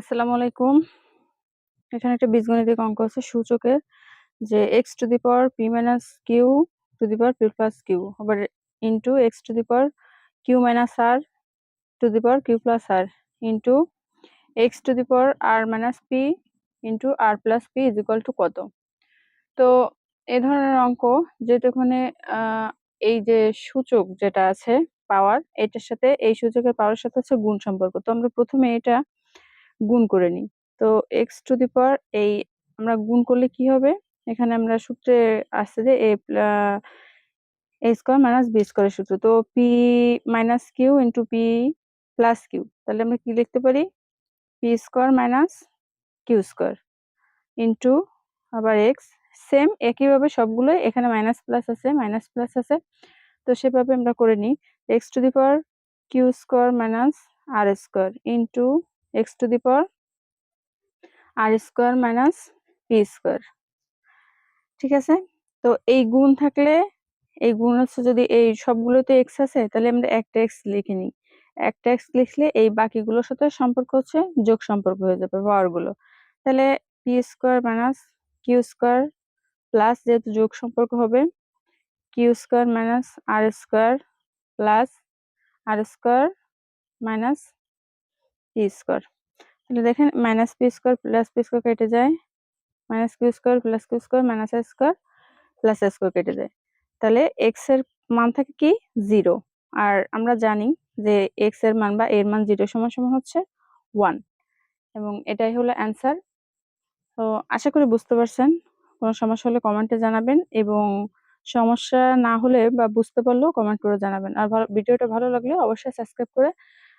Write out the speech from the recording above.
আসসালামু আলাইকুম। এখানে একটা বীজগণিতিক অঙ্ক আছে সূচকের যে x to the power p minus q to the power p plus q আবার into x to the power q minus r to the power q plus r into x to the power r minus p into r plus p is equal to কত? তো এ ধরনের অঙ্ক, যেহেতু এখানে এই যে সূচক যেটা আছে পাওয়ার এটার সাথে, এই সূচকের পাওয়ার সাথে হচ্ছে গুণ সম্পর্ক। তো আমরা প্রথমে এটা গুণ করে নিই। তো এক্স টু দি পাওয়ার এই আমরা গুণ করলে কি হবে? এখানে আমরা সূত্রে আসছে যে a a square minus b স্কোয়ারের সূত্র। তো p minus q into p plus q তাহলে আমরা কি লিখতে পারি? P square minus q square into আবার এক্স সেম একইভাবে সবগুলো এখানে মাইনাস প্লাস আছে মাইনাস প্লাস আছে। তো সেভাবে আমরা করে নিই। X to the power q square minus r square into x to the power r square minus p square. ঠিক আছে? তো এই গুণ থাকলে, এই গুণ হচ্ছে যদি এই সবগুলোতে এক্স আছে, তাহলে আমরা একটা এক্স লিখে নিই। একটা এক্স লিখলে এই বাকিগুলোর সাথে সম্পর্ক হচ্ছে, যোগ সম্পর্ক হয়ে যাবে পাওয়ারগুলো। তাহলে p square minus q square plus যেহেতু যোগ সম্পর্ক হবে, q square minus r square plus r square minus p square তাহলে দেখেন minus p square plus p square কেটে যায়। Minus q square plus q square minus a square plus a square কেটে যায়। তাহলে এক্সের মান থাকে কি? জিরো আর আমরা জানি যে এক্সের মান বা এর মান জিরো সমান সমান হচ্ছে ওয়ান এবং এটাই হলো অ্যান্সার তো আশা করি বুঝতে পারছেন। কোনো সমস্যা হলে কমেন্টে জানাবেন এবং সমস্যা না হলে বা বুঝতে পারলেও কমেন্ট করে জানাবেন। আর ভালো ভিডিওটা ভালো লাগলে অবশ্যই সাবস্ক্রাইব করে